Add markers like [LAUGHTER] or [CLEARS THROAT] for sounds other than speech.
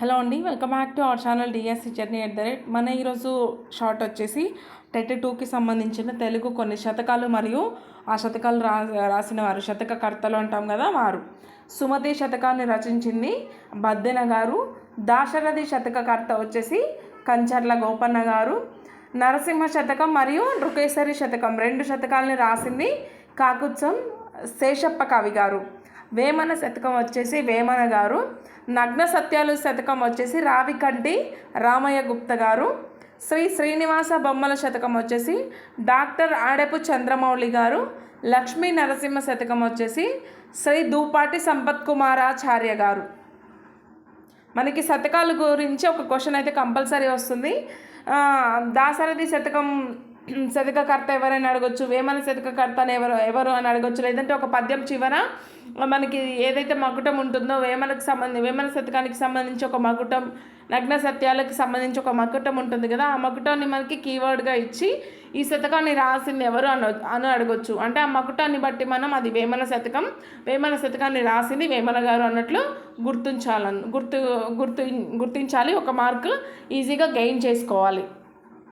Hello అండి welcome back to our channel DSC journey at the rate. మన ఈరోజు short వచ్చేసి టెట్ టూకి సంబంధించిన తెలుగు కొన్ని శతకాలు మరియు ఆ శతకాలు రా రాసిన వారు శతకకర్తలు అంటాం కదా వారు. సుమతి శతకాన్ని రచించింది బద్దెన గారు. దాశరథి శతకకర్త వచ్చేసి కంచర్ల గోపన్న గారు. నరసింహ శతకం మరియు నృకేశ్వరి శతకం రెండు శతకాలని రాసింది కాకుత్సం శేషప్ప కవి గారు. వేమన శతకం వచ్చేసి వేమన గారు. నగ్న సత్యాలు శతకం వచ్చేసి రావికంటి రామయ్య గుప్త గారు. శ్రీ శ్రీనివాస బొమ్మల శతకం వచ్చేసి డాక్టర్ ఆడెపు చంద్రమౌళి గారు. లక్ష్మీ నరసింహ శతకం వచ్చేసి శ్రీ దూపాటి సంపత్ కుమారాచార్య గారు. మనకి శతకాల గురించి ఒక క్వశ్చన్ అయితే కంపల్సరీ వస్తుంది. దాశరథి శతకం [CLEARS THROAT] శతకకర్త ఎవరైనా అడగొచ్చు వేమన శతకకర్త అని ఎవరు ఎవరు అని అడగొచ్చు. లేదంటే ఒక పద్యం చివర మనకి ఏదైతే మకుటం ఉంటుందో వేమనకు సంబంధించి వేమన శతకానికి సంబంధించి ఒక మకుటం నగ్న సత్యాలకు సంబంధించి ఒక మకుటం ఉంటుంది కదా ఆ మకుటాన్ని మనకి కీవర్డ్గా ఇచ్చి ఈ శతకాన్ని రాసింది ఎవరు అని అని అడగొచ్చు. అంటే ఆ మకుటాన్ని బట్టి మనం అది వేమన శతకం వేమన శతకాన్ని రాసింది వేమన గారు అన్నట్లు గుర్తించాలని గుర్తు గుర్తు గుర్తించాలి. ఒక మార్కు ఈజీగా గెయిన్ చేసుకోవాలి.